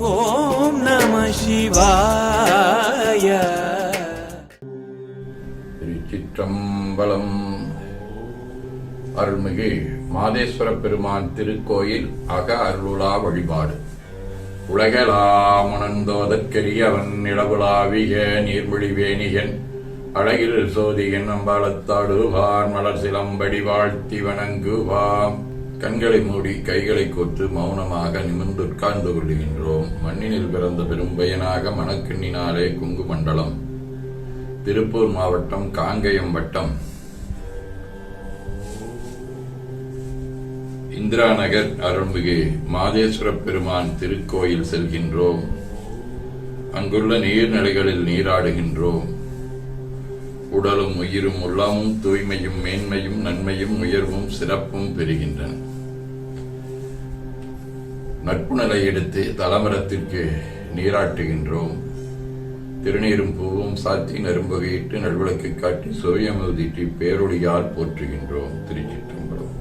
ஓம் நம சிவாய. திருச்சிற்றம்பலம். அருள்மிகு மாதேஸ்வர பெருமான் திருக்கோயில் அக அருளுலா வழிபாடு. உலகலாமுணந்தோதற்கரியவன் நிலவுலாவிய நீர்மொழி வேணியன் அழகில் சோதியன் அம்பாலத்தாடுவான் மலர் சிலம்படி வாழ்த்தி வணங்குவான். கண்களை மூடி கைகளை கோத்து மௌனமாக நிமிர்ந்து உட்கார்ந்து கொள்ளுகின்றோம். மண்ணினில் பிறந்த பெரும்பயனாக மணக்கிண்ணினாலே குங்கு மண்டலம். திருப்பூர் மாவட்டம் காங்கயம் வட்டம். இந்திரா நகர் அருள்மிகு மாதேஸ்வர பெருமான் திருக்கோயில் செல்கின்றோம். அங்குள்ள நீர்நிலைகளில் நீராடுகின்றோம். உடலும் உயிரும் உள்ளமும் தூய்மையும் மேன்மையும் நன்மையும் உயர்வும் சிறப்பும் பெறுகின்றன. நட்பு நிலை எடுத்து தலமரத்திற்கு நீராட்டுகின்றோம். திருநீரும் பூவும் சாத்தி நரும்பகையிட்டு நல்விளக்கு காட்டி சுவையமுதீட்டி பேரொழியால் போற்றுகின்றோம் திருச்சிற்றம்பலம்.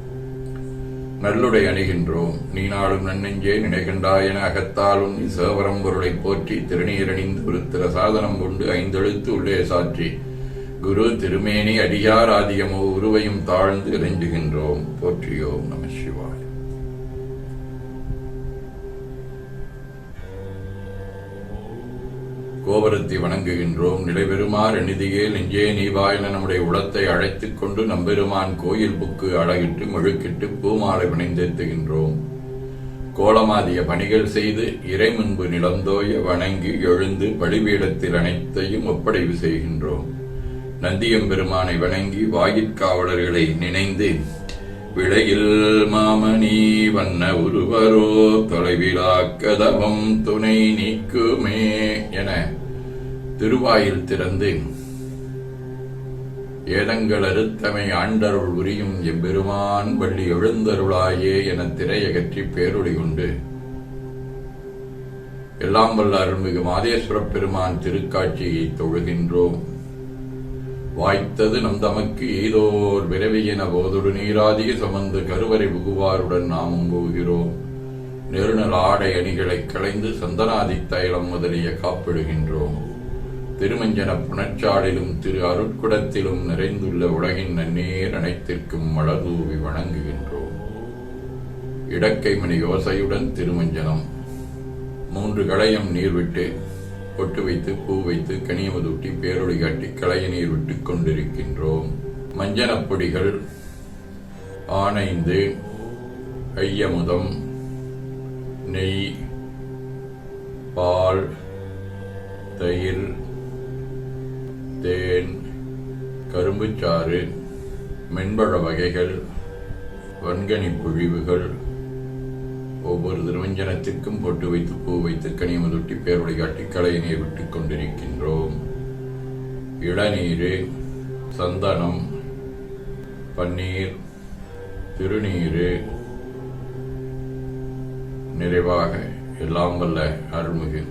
நல்லுடை அணிகின்றோம். நீ நாளும் நன்னெஞ்சே நினைகண்டாய் என அகத்தாலும் உன் சேவரம் பொருளை போற்றி திருநீரணிந்து ஒரு சாதனம் கொண்டு ஐந்தெழுத்து உள்ளே சாற்றி குரு திருமேனி அடியார் ஆதியமோ உருவையும் தாழ்ந்து இறைஞ்சுகின்றோம். போற்றியோம் நம சிவாய். கோபுரத்தை வணங்குகின்றோம். நிலைபெறுமாறு நிதியே நெஞ்சே நீவாய் என நம்முடைய உளத்தை அழைத்துக் கொண்டு நம்பெருமான் கோயில் புக்கு அழகிட்டு முழுக்கிட்டு பூமாலை பிணைந்தேத்துகின்றோம் கோலமாதிய பணிகள் செய்து இறை முன்பு நிலந்தோய வணங்கி எழுந்து பலிபீடத்தில் அனைத்தையும் ஒப்படைவு செய்கின்றோம். நந்தியம்பெருமானை வணங்கி வாயிற்காவலர்களை நினைந்து விளையில் மாமணி வண்ண உருவரோ தொலைவிலா கதவம் துணை நீக்குமே என திருவாயில் திறந்து ஏடங்கள் அறுத்தமை ஆண்டருள் உரியும் எம்பெருமான் வள்ளி எழுந்தருளாயே என திரையகற்றி பேரொளி கொண்டு எல்லாம் வல்ல அருள்மிகு மாதேஸ்வர பெருமான் திருக்காட்சியை தொழுகின்றோம். வாய்த்தது நம் தமக்கு ஏதோர் விரவியென போதொடு நீராதிய சமந்து கருவறை புகுவாருடன் நாமும் போகிறோம். நெருநல் ஆடை அணிகளை களைந்து சந்தனாதி தைலம் முதலிய காப்பிடுகின்றோம். திருமஞ்சன புனச்சாலிலும் திரு அருட்குடத்திலும் நிறைந்துள்ள உலகின் நன்னீர் அனைத்திற்கும் மலர்தூவி வணங்குகின்றோம். இடக்கை மணி யோசையுடன் திருமஞ்சனம் மூன்று களையம் நீர் விட்டு பொட்டு வைத்து பூ வைத்து கனியமதூட்டி பேரொழி காட்டி களைய நீர் விட்டுக் கொண்டிருக்கின்றோம். மஞ்சனப் பொடிகள் ஆனைந்து ஐயமுதம் நெய் பால் தயிர் தேன் கரும்புச்சாறு மென்பழ வகைகள் வன்கனி பொழிவுகள். ஒவ்வொரு திருவஞ்சனத்திற்கும் போட்டு வைத்து பூ வைத்து கனியமுதொட்டி பேரொழி காட்டி களைய விட்டுக் கொண்டிருக்கின்றோம். இளநீர் சந்தனம் பன்னீர் திருநீர் நிறைவாக எல்லாம் வல்ல அருள்மிகு.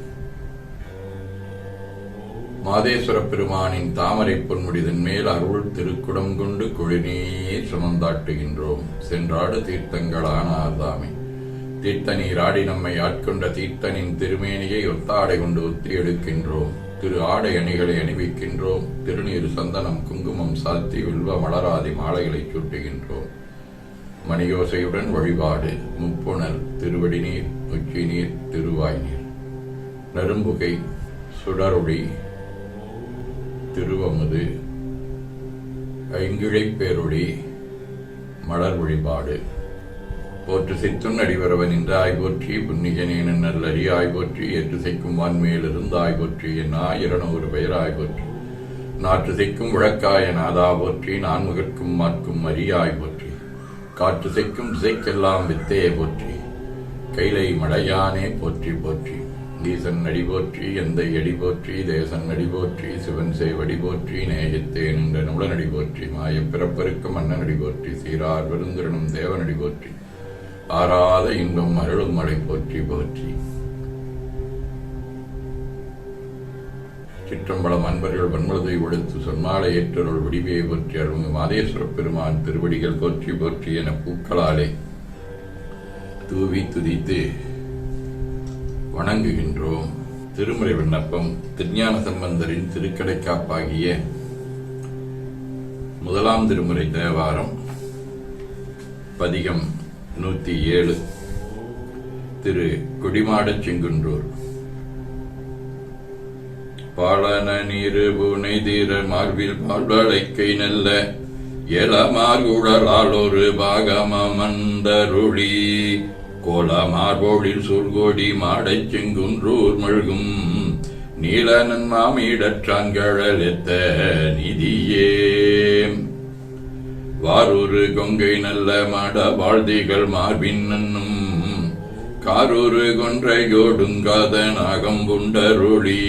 மாதேஸ்வர பெருமானின் தாமரை பொன்முடிதன் மேல் அருள் திருக்குடம் கொண்டு குழிநீர் சுமந்தாட்டுகின்றோம். சென்றாடு தீர்த்தங்களான ஆதாமை தீர்த்த நீராடி நம்மை ஆட்கொண்ட தீர்த்தனின் திருமேனியை ஒத்தாடை கொண்டு ஒத்தி எடுக்கின்றோம். திரு ஆடை அணிகளை அணிவிக்கின்றோம். திருநீர் சந்தனம் குங்குமம் சாத்தி வில்வ மலராதி மாலைகளை சூட்டுகின்றோம். மணியோசையுடன் வழிபாடு முப்புணர் திருவடி நீர் உச்சி நீர் திருவாய் நீர் நரும்புகை சுடரொளி திருவமுது. ஐங்கிழைப் பேரொளி மலர் வழிபாடு. போற்று சித்துன் அடிவரவன் இந்த போற்றி புன்னிகனேன் நல்லறி போற்றி ஏற்று செய்க்கும் வான்மையிலிருந்து இருந்தாய் போற்றி என் ஆயிரனூறு பெயர் போற்றி நாற்று செய்க்கும் விளக்காய நாதா போற்றி நான் முகற்கும் மாற்கும் அரியாய் போற்றி காற்று செய்க்கும் திசைக்கெல்லாம் வித்தையை போற்றி கைலை மடையானே போற்றி போற்றி. ஈசன் நடிபோற்றி எந்த அடி தேசன் நடிபோற்றி சிவன் சேவடி போற்றி நேயத்தேன் என்ற நுடனடி போற்றி மாய பிறப்பருக்கு மன்னன் அடிபோற்றி சீரார் விருந்திரனும் தேவனடி போற்றி ஆறாத இன்பம் அருளும் மழை போற்றி போற்றி. சிற்றம்பலம் அன்பர்கள் வன்மலதை ஒடுத்து சொன்மாலை ஏற்றருள் விடிவையை போற்றி அருள்மிகு மாதேஸ்வர பெருமான் திருவடிகள் போற்றி போற்றி என பூக்களாலே தூவி துதித்து வணங்குகின்றோம். திருமுறை விண்ணப்பம் திருஞான சம்பந்தரின் திருக்கடைக்காப்பாகிய முதலாம் திருமுறை தேவாரம் பதிகம் நூத்தி ஏழு திரு குடிமாட செங்குன்றூர். பாலன நீரு புனை தீர மார்பில் பால்வளைக்கை நல்ல எலமார்குழலால் ஒரு பாகமந்தருளி கோலமார்போழில் சுர்கோடி மாடைச் செங்குன்றூர் மழ்கும். நீலனன் மாமிடற்றாங்கழலெத்த நிதியே. வாரூரு கொங்கை நல்ல மாட வாழ்திகள் மார்பின்னும் காரூரு கொன்றையோடுங்காத நாகம் நாகம்புண்டருளி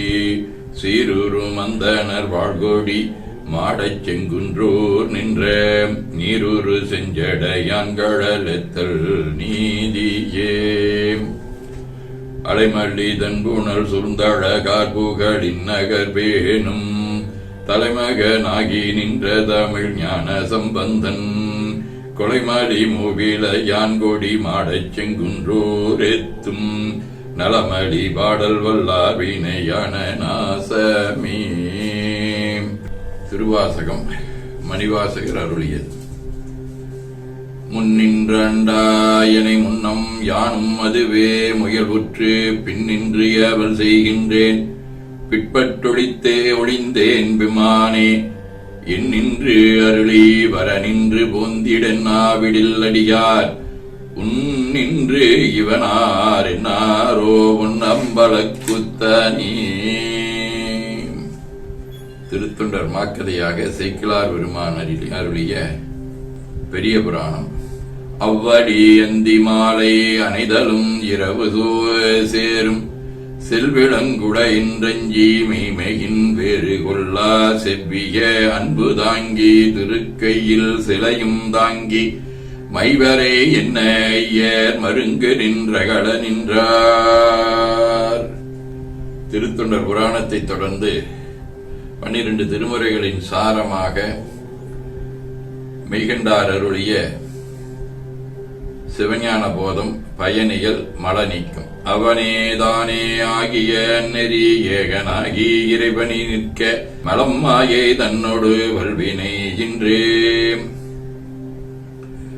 சீரூரு மந்தனர் வாழ்கோடி மாடச் செங்குன்றூர் நின்ற நீருரு செஞ்சடையான்கழலெத்தல் நீதியே. அலைமல்லி தன்புணர் சுருந்தழகார் புகழின் நகர் பேணும் தலைமகனாகி நின்ற தமிழ் ஞான சம்பந்தன். கொலைமாடி மூவில யான்கொடி மாடச் செங்குன்றூர் எத்தும். நலமலி பாடல் வல்லார் வினையான நாசமே திருவாசகம் மணிவாசகர் அருளியது. முன்னின்றண்டாயனை முன்னம் யானும் அதுவே முயல்வுற்று பின்னின்று அவள் செய்கின்றேன். பிற்பட்டொழித்தே ஒளிந்தேன் விமானே என்னின்று அருளி வர நின்று போந்திடன் ஆவிடில் அடியார். உன்னின்று இவனார் என்னாரோ உன் குத்தனே திருத்தொண்டர் மாக்கதையாக சைக்கிளார் பெருமான் அருளிய பெரிய புராணம். அவ்வடி அந்தி மாலை அணிதலும் இரவு சேரும். செல்விளங்குட இன்றஞ்சி மெய்மையின் வேறு கொள்ளா செவ்விய அன்பு தாங்கி திருக்கையில் சிலையும் தாங்கி. மைவரே என்ன ஐயர் மருங்கு நின்றகல நின்றார். திருத்தொண்டர் புராணத்தைத் தொடர்ந்து பன்னிரண்டு திருமுறைகளின் சாரமாக மெய்கண்டார் அருளிய சிவஞான போதம் பயணிகள் மல நீக்கும் அவனேதானே ஆகிய நெறி ஏகனாகி இறைவனி நிற்க மலம் மாயை தன்னோடு வல்வினை இன்றே.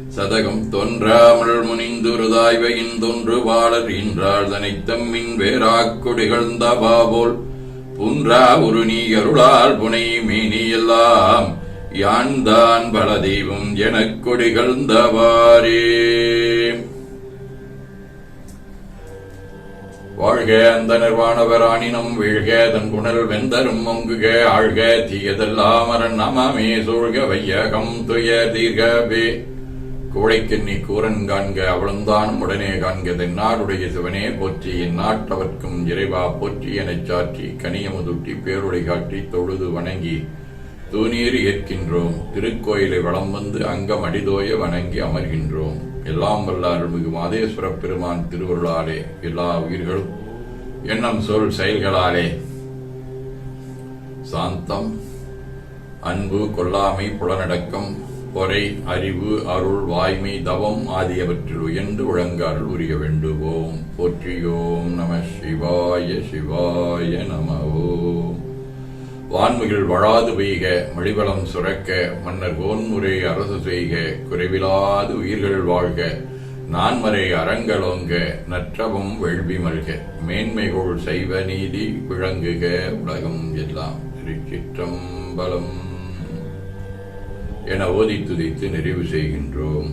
சதகம் தோன்றாமல் முனிந்துருதாய்வையின் தொன்று வாழர் ஈன்றாள் தனைத்தம்மின் வேறாக் கொடிகழ்ந்த பாபோல் புன்றா ஒரு நீ அருளால் புனை மீனி எல்லாம். யான் தான் பல தெய்வம் எனக் கொடிகழ்ந்தவாரே வாழ்க அந்த நிர்வாணவராணினம் வீழ்க தன் குணல் வெந்தரும் மங்குக ஆழ்க தீயதெல்லாம் அரண் நமாமே சூழ்க வையகம் துய தீர்கவே. கோழைக்கெண்ணி கூரன் காண்க அவளுந்தான் உடனே காண்க தென்னாடுடைய சிவனே போற்றி எந்நாட்டவர்க்கும் இறைவா போற்றி எனச் சாற்றி கனியமுதுட்டி பேருடை காட்டி தொழுது வணங்கி தூநீர் ஏற்கின்றோம் திருக்கோயிலை வளம் வந்து அங்கம் அடிதோய வணங்கி அமர்கின்றோம். எல்லாம் வல்ல அருள்மிகு மாதேஸ்வரப் பெருமான் திருவருளாலே எல்லா உயிர்களும் எண்ணம் சொல் செயல்களாலே. சாந்தம் அன்பு கொல்லாமை புலனடக்கம் பொறை அறிவு அருள் வாய்மை தவம் ஆகியவற்றில் உயர்ந்து உழங்கால் உரிய வேண்டுவோம். போற்றியோம் நம சிவாய சிவாய நம ஓம் வான்மிகள் வழாது பெய்க மடிவளம் சுரக்க மன்னர் கோன்முறை அரசு செய்க குறைவிலாது உயிர்கள் வாழ்க நான்மறை அறங்களோங்க நற்றவம் வெள்வி மல்க மேன்மைகோள் செய்வ நீதி விளங்குக உலகம் எல்லாம் திருச்சிற்றம்பலம். என ஓதி துதித்து நிறைவு செய்கின்றோம்.